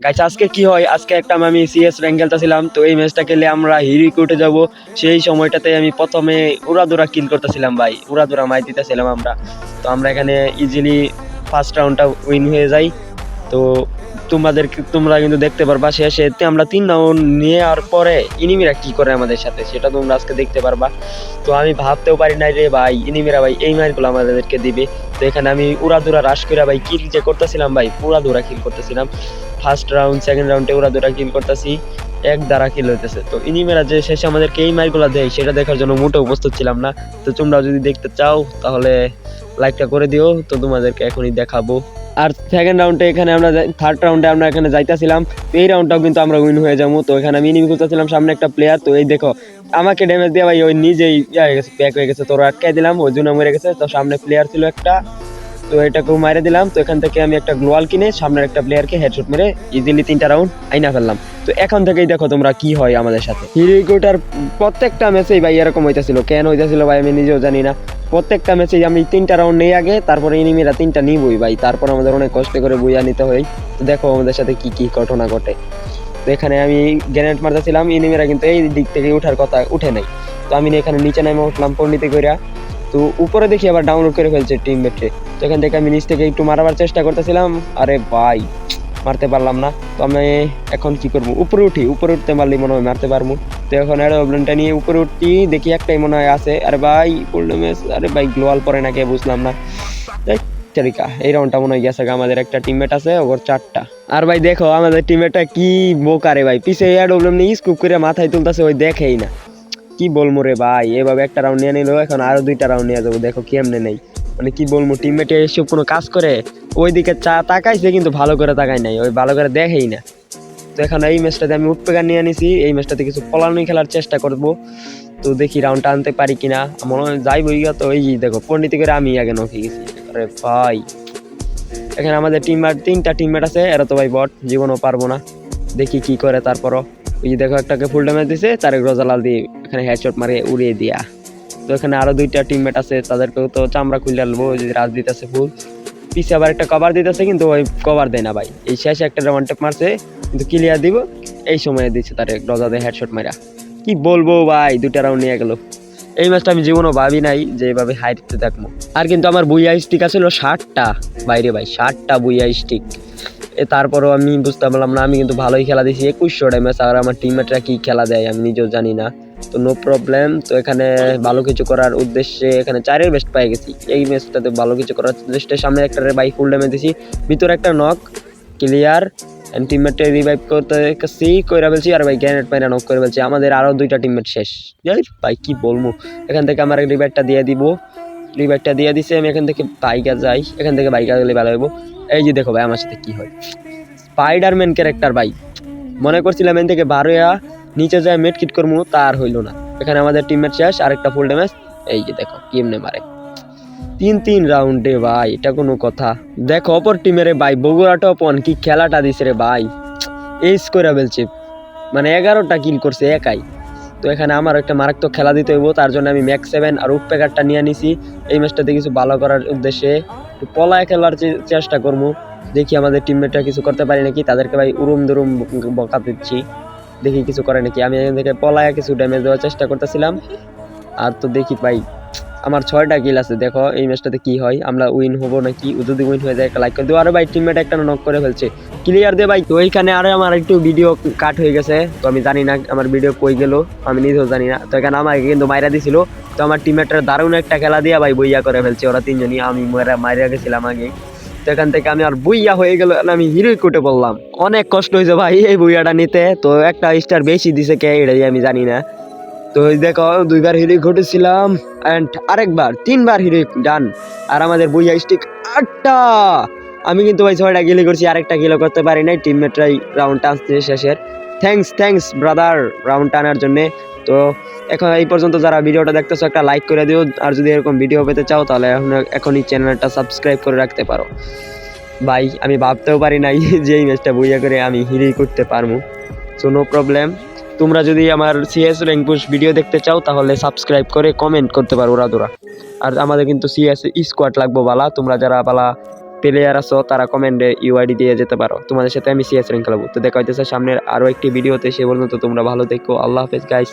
গাইছে আজকে কি হয়? আজকে একটা আমি সিএস র্যাঙ্ক খেলতেছিলাম তো এই ম্যাচটা খেলে আমরা হিরিক উঠে যাব। সেই সময়টাতে আমি প্রথমে উড়াদুরা কিল করতেছিলাম ভাই। উড়াদুরা মাই দিতেছিলাম আমরা। তো আমরা এখানে ইজিলি ফার্স্ট রাউন্ডটা উইন হয়ে যাই। তো তোমাদের তোমরা কিন্তু দেখতে পারবা শেষে আমরা তিন রাউন্ড নেওয়ার পরে ইনিমিরা কি করে আমাদের সাথে, সেটা তোমরা আজকে দেখতে পারবা। তো আমি ভাবতেও পারি না রে ভাই, ইনিমিরা ভাই এই মারগুলো আমাদেরকে দিবে। তো এখানে আমি উড়াদুরা রাশ করে ভাই কিল যে করতেছিলাম ভাই, উড়াদুরা কিল করতেছিলাম। ফার্স্ট রাউন্ড সেকেন্ড রাউন্ডে ওরা দুটা কিল করতেছি, এক দ্বারা কিল হইতেছে। তো ইনিমেরা যে শেষে আমাদেরকে এই মাইরগুলো দেয়, সেটা দেখার জন্য মোটেও উপস্থিত ছিলাম না। তো তোমরা যদি দেখতে চাও, তাহলে লাইকটা করে দিও। তো তোমাদেরকে এখনই দেখাবো। আর সেকেন্ড রাউন্ডে এখানে আমরা থার্ড রাউন্ডে আমরা এখানে যাইতাছিলাম। এই রাউন্ডটাও কিন্তু আমরা উইন হয়ে যাব। তো এখানে আমি ইনিমি করতেছিলাম সামনে একটা প্লেয়ার তো এই দেখো, আমাকে ড্যামেজ দিয়ে ভাই, ওই নিজেই ইয়ে হয়ে গেছে প্যাক হয়ে গেছে। তোর আটকাই দিলাম, ওই জন্য মরে গেছে। তো সামনে প্লেয়ার ছিল একটা। তো এটাকেও মারে দিলাম। তো এখান থেকে আমি একটা গ্লোয়াল কিনে, সামনের একটা প্লেয়ারকে হেডশট মেরে ইজিলি তিনটা রাউন্ড আইনা ফেললাম। তো এখন থেকেই দেখো তোমরা কি হয় আমাদের সাথে। হিরিকোটার প্রত্যেকটা ম্যাচেই ভাই এরকম হইতাছিল। কেন হইতাছিল ভাই আমি নিজেও জানি না। প্রত্যেকটা ম্যাচেই আমি তিনটা রাউন্ড নেই আগে, তারপরে ইনিমিরা তিনটা নিবই ভাই। তারপর আমাদের অনেক কষ্ট করে বইয়া নিতে হয়। তো দেখো আমাদের সাথে কি কি ঘটনা ঘটে। তো এখানে আমি গ্রেনেড মারতেছিলাম ইনিমিরা কিন্তু এই দিক থেকে উঠার কথা উঠে নাই। তো আমি এখানে নিচে নামে উঠলাম পণ্ডিতে কইরা। তো উপরে দেখি আবার ডাউনলোড করে ফেলছে টিম মেটে তো এখান থেকে আমি নিচ থেকে একটু মারাবার চেষ্টা করতেছিলাম। আরে ভাই মারতে পারলাম না। তো আমি এখন কি করব? উপরে উঠি, উপরে উঠতে পারলে মনে হয় মারতে পারব। তো এখন অ্যাডোবলেনটা নিয়ে উপরে উঠি, দেখি একটাই মনে হয় আছে। আরে ভাই ম্যাচ আরে ভাই গ্লোয়াল পরে নাকি বুঝলাম না। এই রাউন্ডটা মনে হয় গেছে আমাদের একটা টিমমেট আছে, ওর চারটা। আর ভাই, দেখো, আমাদের টিমমেটটা কি বোকারে ভাই। পিছে অ্যাডোবলেন নিয়ে স্কুপ করে মাথায় তুলতেছে, ওই দেখেই না। কি বলব রে ভাই, এভাবে একটা রাউন্ড নিয়ে নিলো, এখন আরও দুইটা রাউন্ড নিয়ে যাব, দেখো কেমনে নেই। মানে কি বলব টিমমেটে এসব কোনো কাজ করে? ওইদিকে চা তাকাইছে, কিন্তু ভালো করে তাকাই নাই, ওই ভালো করে দেখেই না। তো এখন এই ম্যাচটাতে আমি উৎপেকার নিয়ে নিছি এই ম্যাচটাতে কিছু পলানি খেলার চেষ্টা করব। তো দেখি রাউন্ডটা আনতে পারি কিনা। মনে হয় যাইবো ইয়া তো যে দেখো, পণ্ডিত করে আমি আগে নখে গেছি। আরে ভাই। এখানে আমাদের টিম তিনটা টিমমেট আছে, এরা তো ভাই বট, জীবনও পারব না। দেখি কি করে তারপরও। ওই যে দেখো, একটাকে ফুল ড্যামেজ দিছে, তারেক রোজালাল দিয়ে এখানে হেডশট মারে, উড়িয়ে দিয়া। তো এখানে আরও দুইটা টিমমেট আছে, তাদেরকেও তো চামড়া খুলে আনব ওই যে রাজ দিতেছে ফুল পিছে আবার একটা কভার দিতেছে, কিন্তু ওই কভার দেয় না ভাই। এই শেষে একটা ওয়ান টেপ মারছে, কিন্তু ক্লিয়ার দিব, এই সময় দিচ্ছে তার রোজা হেডশট মারা কি বলব ভাই দুটা রাউন্ড নিয়ে গেল। এই ম্যাচটা আমি জীবনও ভাবি নাই যে এভাবে হাইটতে থাকব আর কিন্তু আমার বুইয়া স্টিক আছিল ষাটটা। বাইরে ভাই, ষাটটা বুইয়া স্টিক এ তারপরও আমি বুঝতে পারলাম না, আমি কিন্তু ভালোই খেলা দিয়েছি একুশশো ম্যাচ আর আমার টিমমেটরা কি খেলা দেয় আমি নিজেও জানি না। তো নো প্রবলেম তো এখানে ভালো কিছু করার উদ্দেশ্যে এখানে চারের বেস্ট পাই গেছি। এই ম্যাচটাতে ভালো কিছু করার উদ্দেশ্যে সামনে একটা বাই ফুল ড্যামেজ দিছি। ভিতরে একটা নক ক্লিয়ার টিমমেটে রিভাইভ করতে সি কইরা ফেলছি, আর ভাই গ্যানেট পাইরা নক করে বলছি আমাদের আরও দুইটা টিমমেট শেষ। ভাই কি বলব এখান থেকে আমার রিভাইভটা দিয়ে দিব। রিভাইভটা দিয়ে দিছে, আমি এখান থেকে বাইকা যাই। এখান থেকে বাইকা গেলে ভালো হইব। এই যে দেখো ভাই, আমার সাথে কি হয়। স্পাইডারম্যান ক্যারেক্টার ভাই। মনে করছিলাম এখান থেকে বারোয়া নিচে যায় মেট কিট করব তার হইল না। এখানে আমাদের টিমমেট শেষ, আরেকটা ফুল ড্যামেজ এই যে দেখো, কেমনে মারে। তিন তিন রাউন্ডে ভাই, এটা কোনো কথা। দেখো, অপর টিমের ভাই, বগুড়া টপ ওয়ান কি খেলাটা দিছে রে ভাই। এইস করে ফেলছে। মানে এগারোটা কিল করছে একাই। তো এখানে আমার একটা মারাত্মক খেলা দিতে হইব, তার জন্য আমি ম্যাক্স সেভেন আর উপপ্যাকারটা নিয়ে নিছি। এই ম্যাচটাতে কিছু ভালো করার উদ্দেশ্যে একটু পলায় খেলার চেষ্টা করব দেখি আমাদের টিমমেটরা কিছু করতে পারি নাকি, তাদেরকে ভাই উরুম দুরুম বকা দিচ্ছি। দেখি কিছু করে নাকি। আমি এখান থেকে পলায় কিছু ড্যামেজ দেওয়ার চেষ্টা করতেছিলাম। আর তো দেখি ভাই, আমার ছয়টা কিল আছে। দেখো, এই ম্যাচটাতে কি হয়? আমরা উইন হব নাকি? যদি উইন হয়ে যায়, একটা লাইক করে দিও। আরে ভাই টিমমেট একটা নক করে ফেলছে। ক্লিয়ার দে ভাই। তো এইখানে আরে আমার একটু ভিডিও কাট হয়ে গেছে। তো আমি জানি না আমার ভিডিও কই গেল। আমি নিজেও জানি না। তো এখানে আমাকে কিন্তু মাইরা দিছিল। তো আমার টিমমেটরা দারুণ একটা খেলা দিয়ে ভাই বইয়া করে ফেলছে। ওরা তিনজনই, আমি মারা মাইরা গেছিলাম আগে। এখান থেকে আমি আর বুইয়া হয়ে গেল আমি হিরোই কোটে বললাম অনেক কষ্ট হয়েছে ভাই এই বুইয়াটা নিতে। তো একটা স্টার বেশি দিছে কে এটাই আমি জানি না। তো দেখো, দুইবার হিরোই ঘটেছিলাম অ্যান্ড আরেকবার, তিনবার হিরোই ডান আর আমাদের বুইয়া স্টিক আটটা। আমি কিন্তু ভাই ছয়টা গিলে করছি, আরেকটা গিলো করতে পারি নাই। টিমমেটরাই রাউন্ড টানছে শেষের। থ্যাঙ্কস থ্যাঙ্কস ব্রাদার রাউন্ড টানার জন্যে। তো এখন এই পর্যন্ত যারা ভিডিওটা দেখতেছো, একটা লাইক করে দিও। আর যদি এরকম ভিডিও পেতে চাও, তাহলে এখন এখনই চ্যানেলটা সাবস্ক্রাইব করে রাখতে পারো। ভাই, আমি ভাবতেও পারি নাই যে এই ম্যাচটা বইয়া করে আমি হিরেই করতে পারব। সো নো প্রবলেম তোমরা যদি আমার সিএস র্যাঙ্ক পুশ ভিডিও দেখতে চাও, তাহলে সাবস্ক্রাইব করে কমেন্ট করতে পারো ওরা তোরা আর আমাদের কিন্তু সিএস স্কোয়াড লাগবো বালা। তোমরা যারা বালা প্লেয়ার আছো, তারা কমেন্টে ইউআইডি দিয়ে যেতে পারো। তোমাদের সাথে আমি সিএস র্যাঙ্ক খেলাবো। তো দেখা হইতেছে সামনের আরও একটি ভিডিওতে সে পর্যন্ত তোমরা ভালো দেখো আল্লাহ হাফেজ গাইস